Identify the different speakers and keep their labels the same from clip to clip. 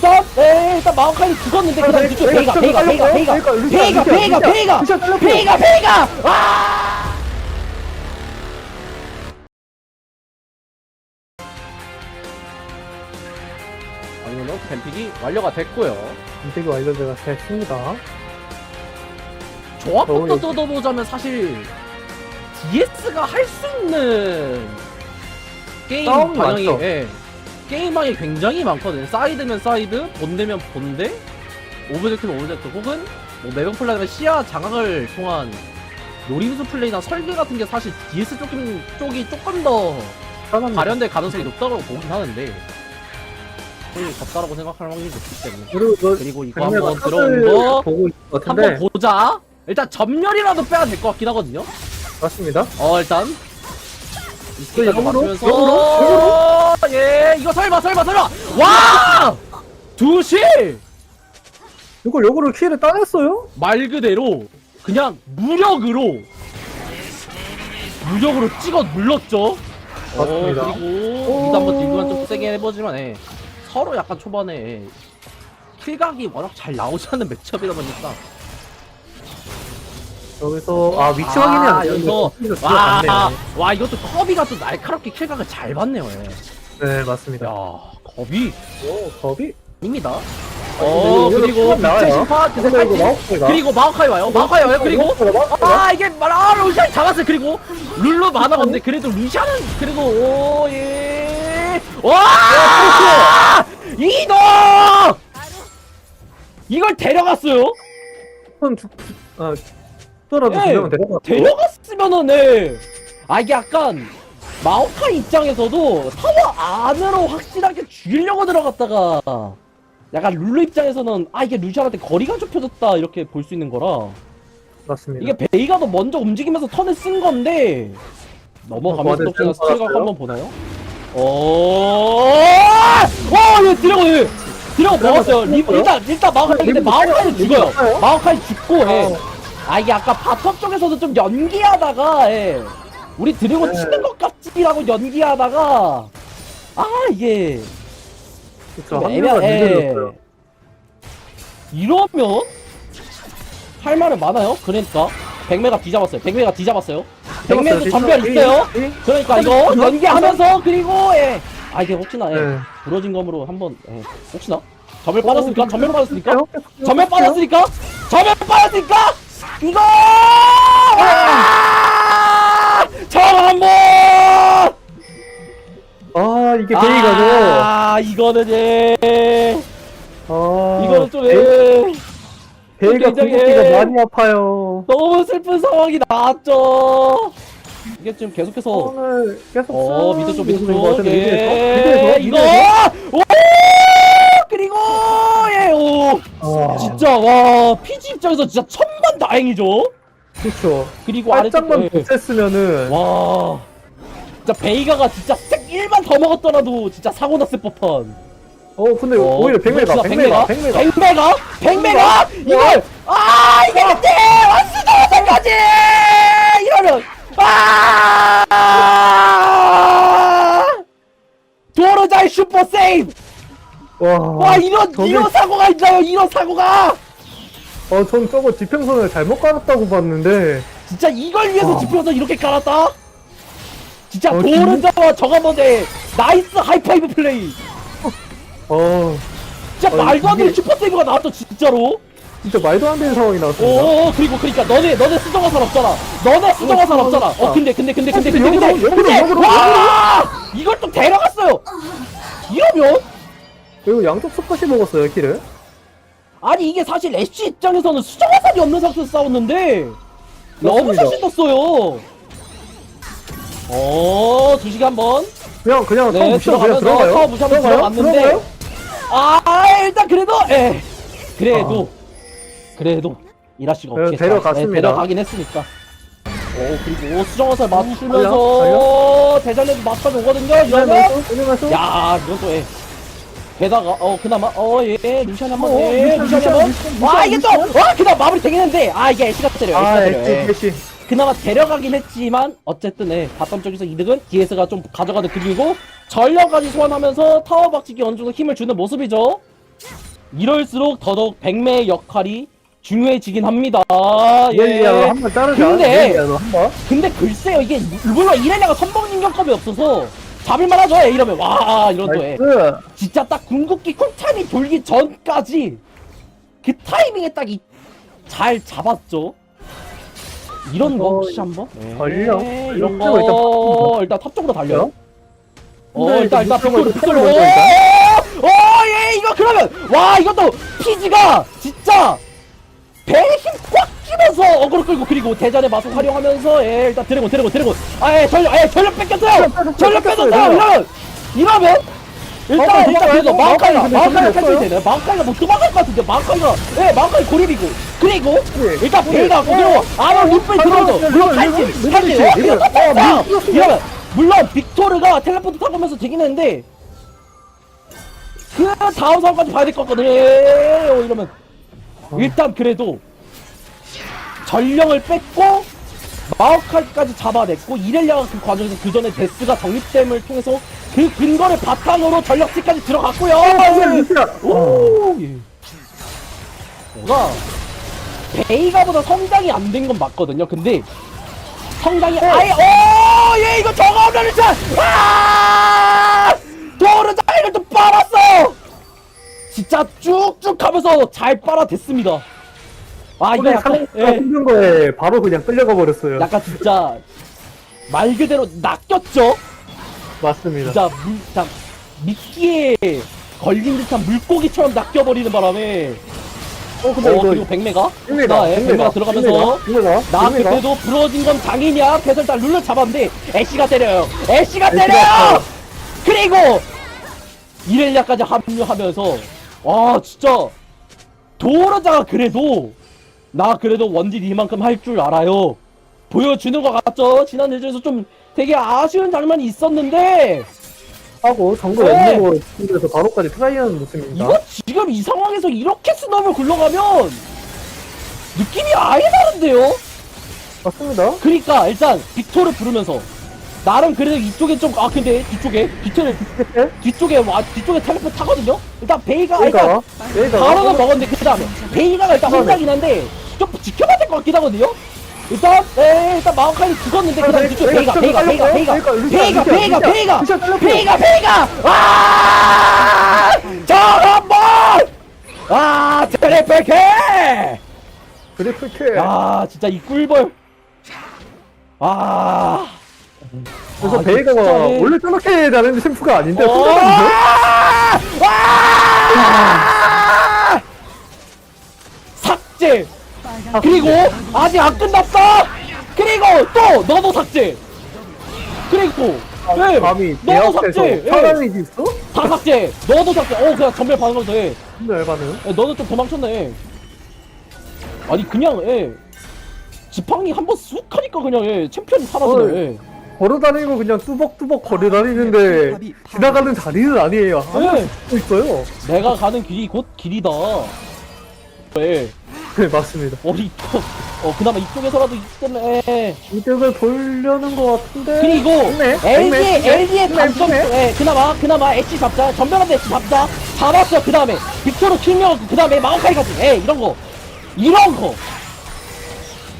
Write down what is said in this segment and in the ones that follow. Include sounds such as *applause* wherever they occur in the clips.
Speaker 1: 일단 네 일단 마오카이 죽었는데 그다음
Speaker 2: 네,
Speaker 1: 뒤쪽
Speaker 2: 네,
Speaker 1: 베이가
Speaker 2: 네,
Speaker 1: 베이가
Speaker 2: 네,
Speaker 1: 베이가
Speaker 2: 네,
Speaker 1: 베이가 베이가 베이가 베이가. 베이가 베이가! 아! 아니면 뱀픽이 완료가 됐고요.
Speaker 2: 인식이 완료가 됐습니다.
Speaker 1: 조합부터
Speaker 2: 어, 예.
Speaker 1: 뜯어보자면 사실 DS가 할 수 있는 게임
Speaker 2: 싸움이
Speaker 1: 방향이
Speaker 2: 많죠.
Speaker 1: 예, 게임방이 굉장히 많거든요. 사이드면 사이드, 본대면 본대, 오브젝트면 오브젝트, 혹은 뭐 매번 플레이면 시야 장악을 통한 노림수 플레이나 설계 같은 게 사실 DS 쪽이, 쪽이 조금 더. 발현될 가능성이 높다고 보긴 하는데 확률이 적다라고 생각할 확률이 높기 때문에
Speaker 2: 그리고 너
Speaker 1: 그리고 이거 한번 들어온 거
Speaker 2: 보고 있을 것
Speaker 1: 한번
Speaker 2: 같은데
Speaker 1: 보자. 일단 전멸이라도 빼야 될 것 같긴 하거든요.
Speaker 2: 맞습니다.
Speaker 1: 어 일단
Speaker 2: 그
Speaker 1: 이스케이트도
Speaker 2: 역으로?
Speaker 1: 맞으면서
Speaker 2: 역으로?
Speaker 1: 예 이거 설마 설마 설마 와 두시
Speaker 2: 이걸 역으로 키를 따냈어요?
Speaker 1: 말 그대로 그냥 무력으로 무력으로 찍어 눌렀죠.
Speaker 2: 맞습니다.
Speaker 1: 어, 그리고 미드 한번 딜교환 좀 세게 해보지만 예, 서로 약간 초반에 예, 킬각이 워낙 잘 나오지 않는 *laughs* 매첩이다 보니까
Speaker 2: 여기서 아 위치 확인이 안 되는데
Speaker 1: 여기서
Speaker 2: 여기서
Speaker 1: 와,
Speaker 2: 들어갔네요.
Speaker 1: 와 이것도 커비가 또 날카롭게 킬각을 잘 봤네요. 예.
Speaker 2: 네 맞습니다.
Speaker 1: 야 겁이
Speaker 2: 오 겁이
Speaker 1: 입니다.
Speaker 2: 어,
Speaker 1: 어
Speaker 2: 이거
Speaker 1: 그리고
Speaker 2: 나와요. 이거
Speaker 1: 그리고
Speaker 2: 마우스가
Speaker 1: 그리고 마오카이 와요. 마오카이 와요. 그리고 아 이게 말아 루시안 잡았어요. 그리고 룰루 많아 건데 그래도 루시안은 그래도 오예 와 이도 이걸 데려갔어요.
Speaker 2: 한 죽, 아, 죽 더라도
Speaker 1: 예,
Speaker 2: 두 명은 데려갔고
Speaker 1: 데려갔으면은 네. 아 이게 약간 마오카이 입장에서도 타워 안으로 확실하게 죽이려고 들어갔다가 약간 룰루 입장에서는 아 이게 루시안한테 거리가 좁혀졌다 이렇게 볼 수 있는 거라
Speaker 2: 맞습니다.
Speaker 1: 이게 베이가도 먼저 움직이면서 턴을 쓴 건데 넘어가면서
Speaker 2: 어,
Speaker 1: 또 그냥. 스틸각
Speaker 2: 알았어요.
Speaker 1: 한번 보나요? 어, 어, 얘 드래곤, 얘 드래곤 먹었어요. 리? 일단 일단 마오카이 근데
Speaker 2: 리브
Speaker 1: 마오카이
Speaker 2: 리브
Speaker 1: 죽어요. 마오카이 죽고, 예.
Speaker 2: 어.
Speaker 1: 아 이게 아까 바텀 쪽에서도 좀 연기하다가, 예. 우리 드래곤
Speaker 2: 네.
Speaker 1: 치는 것 같지라고 연기하다가, 아 이게
Speaker 2: 그쵸, 좀한
Speaker 1: 애매하,
Speaker 2: 명은
Speaker 1: 예.
Speaker 2: 늦어졌어요.
Speaker 1: 이러면 할 말은 많아요. 그러니까 백매가 뒤잡았어요. 백매가 뒤잡았어요. 백매도
Speaker 2: 뒤잡았어요,
Speaker 1: 전멸. 있어요.
Speaker 2: 예.
Speaker 1: 그러니까
Speaker 2: 한
Speaker 1: 이거
Speaker 2: 번,
Speaker 1: 연기하면서 그리고 예. 아 이게 혹시나 예.
Speaker 2: 네.
Speaker 1: 부러진 검으로 한번 예. 혹시나 전멸 빠졌으니까 전멸 빠졌으니까 전멸. 빠졌으니까 전멸 빠졌으니까 이거 아! 저한 번
Speaker 2: 아 이게 베이가죠.
Speaker 1: 아 이거는 예.
Speaker 2: 아
Speaker 1: 이거는 좀 예.
Speaker 2: 베이가
Speaker 1: 굉장히-
Speaker 2: 궁극기가 많이 아파요.
Speaker 1: 너무 슬픈 상황이 나왔죠. 이게 지금 계속해서
Speaker 2: 오늘 계속
Speaker 1: 어 미드 쪽 미드
Speaker 2: 같은데,
Speaker 1: 예? 이거
Speaker 2: 미드에서?
Speaker 1: 오 그리고 예오
Speaker 2: 아,
Speaker 1: 진짜 와 피지 입장에서 진짜 천만 다행이죠.
Speaker 2: 그렇죠.
Speaker 1: 그리고 아래쪽
Speaker 2: 살짝만
Speaker 1: 예.
Speaker 2: 못했으면은
Speaker 1: 와. 진짜 베이가가 진짜 색 1만 더 먹었더라도 진짜 사고 났을 법한.
Speaker 2: 어 근데
Speaker 1: 어,
Speaker 2: 오히려 백매가 백매가 백매가?
Speaker 1: 백매가. 이걸 아 이게 근데 완수도 마찬가지! 이러면 아! 도로자의 슈퍼 세이브
Speaker 2: 와,
Speaker 1: 와 이런
Speaker 2: 저게-
Speaker 1: 이런 사고가 있나요? 이런 사고가
Speaker 2: 어, 전 저거 지평선을 잘못 깔았다고 봤는데.
Speaker 1: 진짜 이걸 위해서
Speaker 2: 와.
Speaker 1: 지표서 이렇게 깔았다? 진짜
Speaker 2: 어,
Speaker 1: 도로자와 저가 먼저 나이스 하이파이브 플레이.
Speaker 2: 어.
Speaker 1: 진짜
Speaker 2: 어,
Speaker 1: 말도 안 되는
Speaker 2: 이게-
Speaker 1: 슈퍼 세이브가 나왔죠 진짜로.
Speaker 2: 진짜 말도 안 되는 상황이 나왔습니다.
Speaker 1: 오 그리고 그러니까 너네 너네 수정화살 없잖아. 너네 수정화살
Speaker 2: 어,
Speaker 1: 없잖아. 어
Speaker 2: 어.
Speaker 1: 근데 근데 근데 근데
Speaker 2: 어,
Speaker 1: 근데 근데
Speaker 2: 역으로, 역으로,
Speaker 1: 근데
Speaker 2: 역으로,
Speaker 1: 와! 이걸 또 데려갔어요. 이러면?
Speaker 2: 그리고 양쪽 스팟이 먹었어요 키를.
Speaker 1: 아니 이게 사실 애쉬 입장에서는 수정화살이 없는 상태에서 싸웠는데. 자신 떴어요. 어 두시간 한번.
Speaker 2: 그냥 그냥
Speaker 1: 네
Speaker 2: 무시하고 그냥
Speaker 1: 들어가면서
Speaker 2: 들어가요.
Speaker 1: 타워 무시하면서 들어갔는데.
Speaker 2: 들어가요?
Speaker 1: 아 일단 그래도 에 그래도 그래도 이라씨가
Speaker 2: 네,
Speaker 1: 없겠다.
Speaker 2: 데려갔습니다.
Speaker 1: 네, 데려가긴 했으니까. 오 그리고 수정화살
Speaker 2: 달려,
Speaker 1: 맞추면서 대전에도 맞춰오거든요 이러면 야 이건 또에 게다가 어 그나마 어예 루시안 한번
Speaker 2: 어,
Speaker 1: 예
Speaker 2: 루시안,
Speaker 1: 한번
Speaker 2: 루시안,
Speaker 1: 와
Speaker 2: 루시안,
Speaker 1: 이게 또와 그다음 마무리 되긴 했는데 아 이게 애쉬가 때려요
Speaker 2: 아
Speaker 1: 애쉬가 때려요 예.
Speaker 2: 애쉬
Speaker 1: 그나마 데려가긴 했지만 어쨌든 예, 바텀 쪽에서 이득은 DS가 좀 가져가는 그리고 전력까지 소환하면서 타워 박치기 어느 정도 힘을 주는 모습이죠. 이럴수록 더더욱 백매의 역할이 중요해지긴 합니다.
Speaker 2: 이렐리아로
Speaker 1: 예.
Speaker 2: 한번 자르자.
Speaker 1: 근데-
Speaker 2: 이렐리아로 한 번.
Speaker 1: 근데 글쎄요 이게 물론 이렐리아가 선봉 인격감이 없어서 잡을만 하죠. 예, 이러면 와 이런.
Speaker 2: 나이스.
Speaker 1: 진짜 딱 궁극기 쿨타임이 돌기 전까지 그 타이밍에 딱잘 잡았죠. 이런 거
Speaker 2: 어,
Speaker 1: 혹시 한번?
Speaker 2: 걸려.
Speaker 1: 네, 이런
Speaker 2: 걸려. 일단
Speaker 1: 거 일단 탑 쪽으로 달려요. 어
Speaker 2: 근데
Speaker 1: 일단
Speaker 2: 이거
Speaker 1: 일단
Speaker 2: 들어가고
Speaker 1: 빅토르
Speaker 2: 빅토르 먼저
Speaker 1: 오예 이거 그러면 와 이것도 피지가 진짜 배에 힘꽉 끼면서 어그로 끌고 그리고 대전의 마술 활용하면서 예 일단 드래곤 드래곤 드래곤. 아예 전력 아예 전력 뺏겼어요! 전력
Speaker 2: 뺏겼어요,
Speaker 1: 이러면! 이러면 일단
Speaker 2: 어,
Speaker 1: 일단 그래도 마우카이가
Speaker 2: 근데
Speaker 1: 마우카이가
Speaker 2: 전력이
Speaker 1: 탈출이. 되네. 마우카이가 뭐 도망갈 것 같은데 마우카이가. 예 마우카이 고립이고. 그리고
Speaker 2: 네.
Speaker 1: 일단
Speaker 2: 네.
Speaker 1: 베이가
Speaker 2: 네.
Speaker 1: 그리고 아마 리플
Speaker 2: 아,
Speaker 1: 들어오죠 물론 탈진 탈진. 어
Speaker 2: 어,
Speaker 1: 떴다
Speaker 2: 리플.
Speaker 1: 이러면 물론 빅토르가 텔레포트 타고면서 되긴 했는데 그 다음 상까지 봐야 될 것 같거든요. 예, 이러면 일단 그래도 전령을 뺐고 마오카이까지 잡아냈고 이렐리아가 그 과정에서 그 전에 데스가 정립됨을 통해서 그 근거를 바탕으로 전력치까지 들어갔고요.
Speaker 2: 오.
Speaker 1: 오! 예. 뭔가 베이가보다 성장이 안 된 건 맞거든요. 근데 성장이 아예 오예 이거 저거 없는 차 아! 도르자 이걸 또 빨았어! 진짜 쭉쭉 하면서 잘 빨아댔습니다 아 이거 약간 예,
Speaker 2: 힘든 거에 바로 그냥 끌려가 버렸어요.
Speaker 1: 약간 진짜 말 그대로 낚였죠?
Speaker 2: 맞습니다.
Speaker 1: 진짜 물, 진짜 미끼에 걸린 듯한 물고기처럼 낚여버리는 바람에.
Speaker 2: 어 근데
Speaker 1: 어
Speaker 2: 이거
Speaker 1: 그리고 백매가?
Speaker 2: 백매가
Speaker 1: 예, 백매가 들어가면서
Speaker 2: 백매가
Speaker 1: 나
Speaker 2: 백매가.
Speaker 1: 그때도 부러진 건 장이냐 그래서 일단 룰을 잡았는데 애쉬가 때려요. 애쉬가
Speaker 2: 애쉬가
Speaker 1: 때려요. 그리고 이렐리아까지 합류하면서 와 진짜 도르자가 그래도 나 그래도 원딜 이만큼 할 줄 알아요 보여주는 것 같죠 지난 예전에서 좀 되게 아쉬운 장면이 있었는데
Speaker 2: 하고 정글
Speaker 1: 네.
Speaker 2: 엔딩으로 에서 바로까지 트라이하는 모습입니다.
Speaker 1: 이거 지금 이 상황에서 이렇게 스너을 굴러가면 느낌이 아예 다른데요?
Speaker 2: 맞습니다.
Speaker 1: 그러니까 일단 빅토를 부르면서 나름 그래도 이쪽에 좀 아 근데 뒤쪽에
Speaker 2: 네?
Speaker 1: 뒤쪽에 와 뒤쪽에 텔레포트 타거든요. 일단 베이가 아, 일단
Speaker 2: 여기가
Speaker 1: 바로는 먹었는데 그 다음에 베이가가 일단 혼자긴 한데 좀 지켜봐야 될 것 같긴 하거든요. 일단 에 일단 마오카이 죽었는데 그 다음에 뒤쪽 베이가 베이가 베이가 베이가 베이가 베이가 베이가 베이가 베이가 와 저한번 아 트리플 킬
Speaker 2: 트리플 킬.
Speaker 1: 야 진짜 이 꿀벌 아
Speaker 2: 그래서
Speaker 1: 아, 예.
Speaker 2: 원래 저렇게 잘하는 챔프가 아닌데
Speaker 1: 어!
Speaker 2: 혼자인데
Speaker 1: 아! 삭제 그리고 아직 안 끝났다 그리고 또 너도 삭제 그리고 네,
Speaker 2: 감히 내
Speaker 1: 너도
Speaker 2: 앞에서
Speaker 1: 삭제 예,
Speaker 2: 사람이 있어?
Speaker 1: 다 삭제 너도 삭제 어 그냥 전멸 받으면서 해
Speaker 2: 근데 알바는
Speaker 1: 야, 너는 좀 도망쳤네. 아니 그냥 예. 지팡이 한 번 쑥 하니까 그냥 예 챔피언이 사라지네. 예.
Speaker 2: 걸어다니고 그냥 뚜벅뚜벅 걸어다니는데 지나가는 자리는 아니에요. 하나
Speaker 1: 예.
Speaker 2: 또 있어요.
Speaker 1: 내가 가는 길이 곧 길이다. 예. *laughs*
Speaker 2: 네 맞습니다.
Speaker 1: 어리 이쪽 어 그나마 이쪽에서라도 있겠네. 예.
Speaker 2: 이쪽을 돌려는 것 같은데.
Speaker 1: 그리고
Speaker 2: 좋네.
Speaker 1: LG의
Speaker 2: 좋네.
Speaker 1: LG의
Speaker 2: 좋네.
Speaker 1: 단점
Speaker 2: 좋네.
Speaker 1: 예 그나마 그나마 엣지 잡자 전멸한데 엣지 잡자 잡았어 그 다음에 빅토르 킬명 그 다음에 마오카이까지 예 이런 거 이런 거.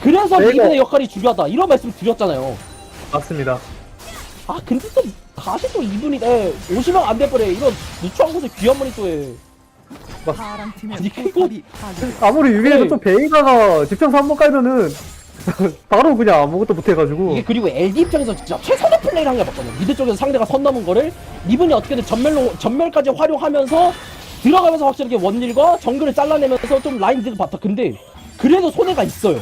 Speaker 1: 그래서
Speaker 2: 내가-
Speaker 1: 리븐의 역할이 중요하다 이런 말씀 드렸잖아요.
Speaker 2: 맞습니다.
Speaker 1: 아 근데 또 다시 또 이분이 에 오시면 안 될 뻔해 이런 누추한 곳에 귀한 분이 또해
Speaker 3: 파란 팀의
Speaker 1: 아니,
Speaker 3: 포탑이 파괴. *laughs*
Speaker 2: 아무리 유비해도
Speaker 1: 네.
Speaker 2: 또 베이가가 집정서 한 번 깔면은 *laughs* 바로 그냥 아무것도 못해가지고
Speaker 1: 이게 그리고 LD 입장에서 진짜 최선의 플레이를 한 게 맞거든요 미드 쪽에서 상대가 선 넘은 거를 리븐이 어떻게든 전멸로 전멸까지 활용하면서 들어가면서 확실하게 원딜과 정글을 잘라내면서 좀 라인 딜을 봤다 근데 그래도 손해가 있어요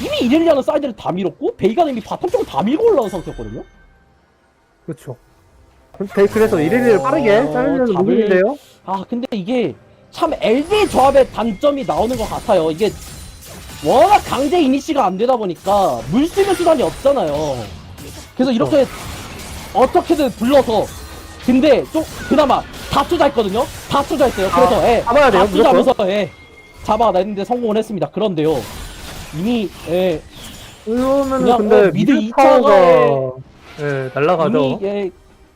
Speaker 1: 이미 이렐리아는 사이드를 다 밀었고 베이가는 이미 바텀 쪽을 다 밀고 올라온 상태였거든요
Speaker 2: 그렇죠. 그- 그래서 빠르게
Speaker 1: 어,
Speaker 2: 자르려는
Speaker 1: 답을-
Speaker 2: 부분인데요.
Speaker 1: 아 근데 이게 참 LD 조합의 단점이 나오는 것 같아요. 이게 워낙 강제 이니시가 안 되다 보니까 물수 있는 수단이 없잖아요. 그래서 이렇게 어떻게든 불러서 근데 좀 그나마 다 투자했거든요. 다 투자했어요. 그래서
Speaker 2: 아,
Speaker 1: 예,
Speaker 2: 잡아야 돼요,
Speaker 1: 다 투자하면서 예, 잡아냈는데 성공을 했습니다. 그런데요. 이미 예,
Speaker 2: 그러면은
Speaker 1: 그냥,
Speaker 2: 근데
Speaker 1: 어, 미드
Speaker 2: 미드 파워가
Speaker 1: 이차가-
Speaker 2: 예 날라가죠.
Speaker 1: 이미 예,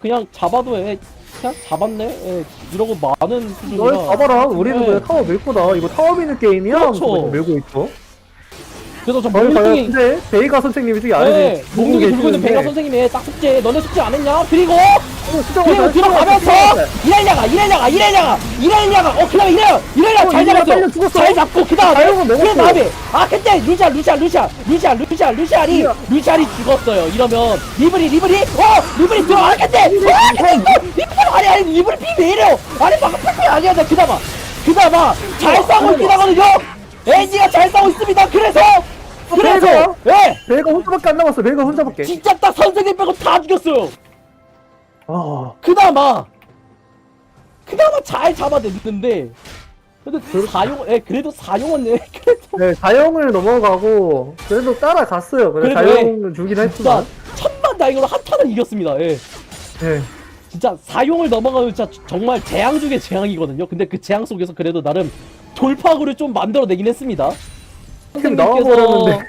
Speaker 1: 그냥 잡아도 예, 그냥 잡았네. 예, 이러고 많은 수준이라.
Speaker 2: 널 잡아라. 우리는
Speaker 1: 네.
Speaker 2: 그냥 타워 밀 거다. 이거 타워 미는 게임이야.
Speaker 1: 그렇죠.
Speaker 2: 하면서 밀고 있어.
Speaker 1: 그래서
Speaker 2: 저널 봐야
Speaker 1: 몽둥이
Speaker 2: 근데 베이가 선생님이 저기 아래에
Speaker 1: 네, 몽둥이 들고 있는 배가 선생님의 딱 숙제. 너네 숙제 안 했냐? 그리고 그리고 들어가면서 이래냐가 이래냐가 이래냐가 이래냐가 어 그다음에 이래요 이래냐
Speaker 2: 어,
Speaker 1: 잘 잡았어
Speaker 2: 빨리 죽었어.
Speaker 1: 잘 잡고 그다음에
Speaker 2: 자영은 넘었어.
Speaker 1: 그다음에 아 그때 루시아 루시아 루시아 루시아 루시아 루시아리
Speaker 2: 루시아.
Speaker 1: 루시아리 죽었어요 이러면 리브리 리브리 어 리브리 들어가 그때 어 근데 이거 리브리 아니 아니 리브리 피왜 이래요 아니 방금 팍팍이 아니야 나 그나마 그나마 잘 싸우고 있긴 하거든요 에이지가 잘 싸우고 있습니다 그래서 그래서
Speaker 2: 그래서?
Speaker 1: 예
Speaker 2: 베이가 혼자밖에 안 남았어. 베이가 혼자밖에.
Speaker 1: 진짜 딱 선생님 빼고 다 죽였어요
Speaker 2: 아,
Speaker 1: 그나마 그나마 잘 잡아냈는데 그래도 사용 예 그래도 사용은 예 *laughs* 그래도
Speaker 2: 네, 자영을 넘어가고 그래도 따라갔어요. 그래
Speaker 1: 그래도
Speaker 2: 자영을 주긴
Speaker 1: 진짜
Speaker 2: 했지만.
Speaker 1: 천만 다행으로 한타는 이겼습니다 예
Speaker 2: 네.
Speaker 1: 진짜 사용을 넘어가면 진짜 정말 재앙 중의 재앙이거든요 근데 그 재앙 속에서 그래도 나름 돌파구를 좀 만들어내긴 했습니다
Speaker 2: 팀 나와버렸는데.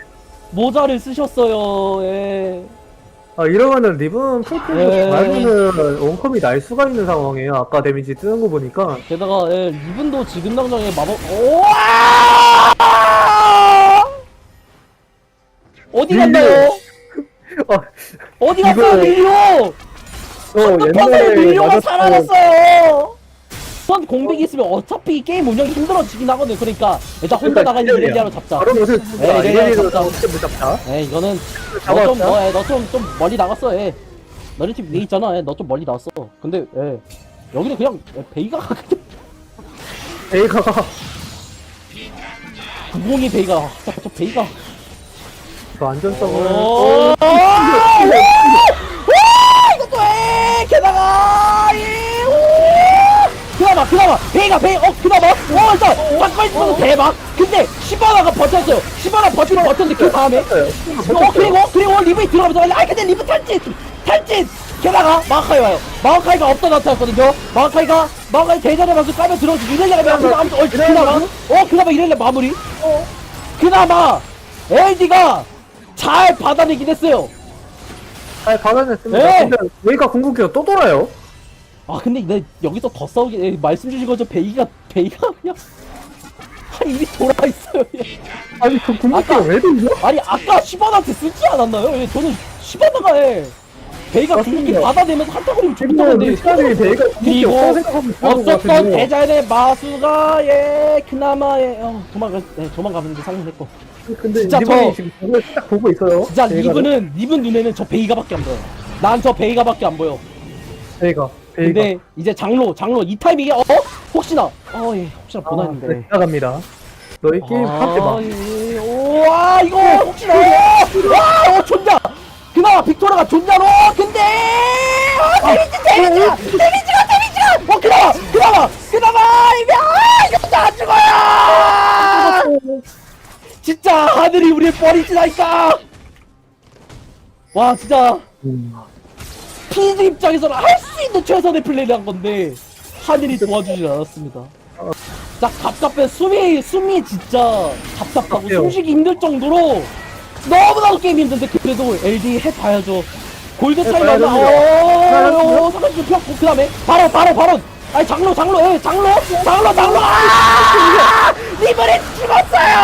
Speaker 1: 모자를 쓰셨어요 예
Speaker 2: 아 이러면은 리븐 풀필드
Speaker 1: 네.
Speaker 2: 말면은 원컴이 날 수가 있는 상황이에요. 아까 데미지 뜨는 거 보니까.
Speaker 1: 게다가 예, 이분도 지금 당장에 마법 오와 어디. 갔나요?
Speaker 2: 아, *laughs*
Speaker 1: 어디 갔어요
Speaker 2: 이거-
Speaker 1: 밀려?
Speaker 2: 어
Speaker 1: 평소에 밀려가
Speaker 2: 맞았던-
Speaker 1: 사라졌어요. 전 공백이 있으면 어차피 게임 운영이 힘들어지긴 하거든요. 그러니까 일단 혼자
Speaker 2: 그러니까
Speaker 1: 나가는. 이레디아로 잡자.
Speaker 2: 바로 못을
Speaker 1: 네, 네,
Speaker 2: 이래리로
Speaker 1: 잡자.
Speaker 2: 어떻게 못 잡자.
Speaker 1: 에 이거는
Speaker 2: 잡았다.
Speaker 1: 너좀너좀 좀 멀리 나갔어. 에 너네 팀 위에 있잖아. 너좀 멀리 나왔어. 근데 에 여기는 그냥 에, 베이가 *laughs*
Speaker 2: 베이가
Speaker 1: 90이 베이가 아, 저, 저 베이가
Speaker 2: 그 안전성을
Speaker 1: 오, 그나마, 그나마, 베이가, 베이, 어, 그나마, 어, 일단, 사건이 있어도 대박! 근데, 시바나가 버텼어요! 시바나 버티고 버텼는데, 그 다음에, 어, 그리고, 그리고 리브이 들어가면서, 아, 근데 리브 탈진! 탈진! 게다가, 마카이 와요. 마카이가 없다 나타났거든요? 마카이가, 마카이 대전에 가서 까면 들어오지, 이렐레가 면 아무튼, 어, 그나마, 어, 그나마 이렐레 마무리? 어, 그나마, LD가 잘 받아내긴 했어요.
Speaker 2: 잘 받아냈습니다.
Speaker 1: 네.
Speaker 2: 근데 베이가 궁극기가 또 돌아요.
Speaker 1: 아 근데 내 여기서 더 싸우기 에, 말씀 주신 거죠 베이가 베이가 그냥 한 이미 돌아 있어요. 얘.
Speaker 2: 아니 그 궁극기가
Speaker 1: 아까-
Speaker 2: 왜 돌려?
Speaker 1: 아니 아까 시바나한테 쓰지 않았나요? 예, 저는 시바나가 해. 베이가
Speaker 2: 맞습니다.
Speaker 1: 궁극기 받아내면서 한타거리면
Speaker 2: 근데
Speaker 1: 좋다는데
Speaker 2: 우리 시간이 베이가 궁극기
Speaker 1: 그리고
Speaker 2: 없다고 생각하면 좋은 것
Speaker 1: 없었던
Speaker 2: 같은데.
Speaker 1: 대자연의 마수가 예 그나마 예 어, 도망가 네, 도망가는데 상승했고
Speaker 2: 근데
Speaker 1: 진짜 저-
Speaker 2: 지금 그걸 딱 보고 있어요.
Speaker 1: 진짜
Speaker 2: 베이가를.
Speaker 1: 리브는 리브 눈에는 저 베이가밖에 안 보여. 난 저 베이가밖에 안 보여.
Speaker 2: 베이가 베이가.
Speaker 1: 근데 이제 장로 장로 이 타이밍에 어? 혹시나. 어 예 혹시나 보나
Speaker 2: 아,
Speaker 1: 했는데.
Speaker 2: 네, 나갑니다. 너희 게임 하지 마.
Speaker 1: 예. 오와 이거 혹시나. 와어 존나. 그나마 빅토르가 존나로. 근데 아 데미지 데미지가 데미지가 데미지가. 어 그나마 그나마 그나마 이거 아 이거 다 죽어요. 진짜 하늘이 우리를 버리지라니까. 와 진짜.
Speaker 2: 음.
Speaker 1: 피즈 입장에서는 할 수 있는 최선의 플레이를 한 건데 하늘이 도와주질 않았습니다. 자 갑갑해 숨이 숨이 진짜 답답하고
Speaker 2: 답답해요.
Speaker 1: 숨쉬기 힘들 정도로 너무나도 게임 힘든데 그래도 LD 해봐야죠. 골드 차이
Speaker 2: 해봐야
Speaker 1: 나면
Speaker 2: 됩니다.
Speaker 1: 어 잠깐 폈고 그 다음에 바로 바로 바로 아니 장로 장로 예 장로 장로 장로 아 리버리 죽었어요.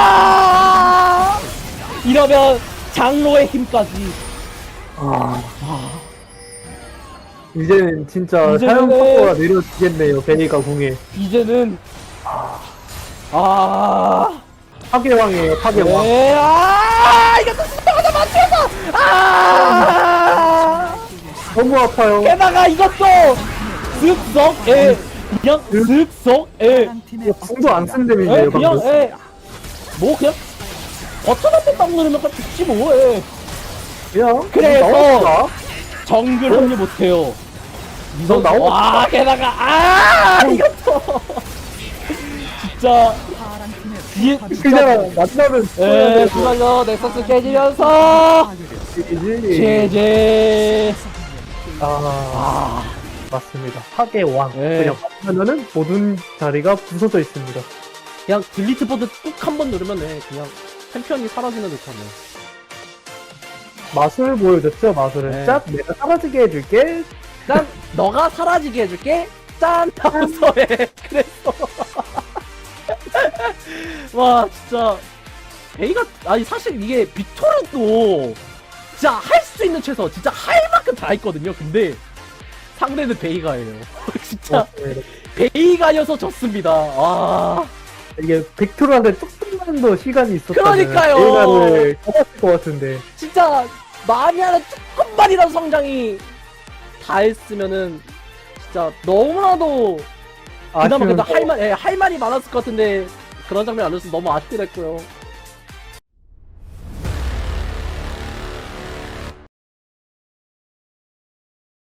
Speaker 1: 이러면 장로의 힘까지
Speaker 2: 아. 이제는 진짜
Speaker 1: 이제는-
Speaker 2: 사용 속도가 느려지겠네요. 베이가 궁에
Speaker 1: 이제는 아
Speaker 2: 파괴왕이에요. 파괴왕.
Speaker 1: 네, 아, 이것도 진짜가 맞춰서, 아,
Speaker 2: 너무 아파요.
Speaker 1: 게다가 이것도 쓱석, 예, 그냥 쓱석, 예,
Speaker 3: 팀의
Speaker 2: 궁도 안쓴
Speaker 1: 예,
Speaker 2: 데미지예요.
Speaker 1: 그냥,
Speaker 2: 방금.
Speaker 1: 예, 뭐 그냥 버튼 한번 딱 누르면 그냥 죽지 뭐, 예.
Speaker 2: 그냥
Speaker 1: 그래서-
Speaker 2: 나왔다.
Speaker 1: 정글 합류 못해요.
Speaker 2: 너 나오고
Speaker 1: 와, 게다가, 아, 이것도. 진짜, 뒤에,
Speaker 2: 그냥 만나면
Speaker 1: 예, 그걸로 넥서스 깨지면서,
Speaker 2: 이지.
Speaker 1: 제제.
Speaker 2: 아
Speaker 1: 아.
Speaker 2: 맞습니다. 파괴 왕.
Speaker 1: 예.
Speaker 2: 그냥 만나면은 모든 자리가 부서져 있습니다.
Speaker 1: 그냥 딜리트 보드 꾹한 번 누르면 돼. 그냥 챔피언이 사라지는 듯하네.
Speaker 2: 마술 보여줬죠. 마술은
Speaker 1: 네.
Speaker 2: 짭 내가 사라지게 해줄게.
Speaker 1: 짠 너가 사라지게 해줄게 짠 하면서 해 *laughs* 그랬어 *laughs* 와 진짜 베이가 아니 사실 이게 빅토르도 진짜 할 수 있는 최소 진짜 할 만큼 다 했거든요 근데 상대는 베이가예요 *laughs* 진짜
Speaker 2: 어, 네.
Speaker 1: 베이가여서 졌습니다 와
Speaker 2: 이게 빅토르한테 조금만 더 시간이 있었다면
Speaker 1: 그러니까요.
Speaker 2: 베이가를 잡았을 것 같은데
Speaker 1: 진짜 만약에 조금만이라도 성장이 다 했으면은 진짜 너무나도 그나마 그래도
Speaker 2: 거.
Speaker 1: 할, 말, 예, 할 말이 많았을 것 같은데 그런 장면 안 했으면 너무 아쉽게 됐고요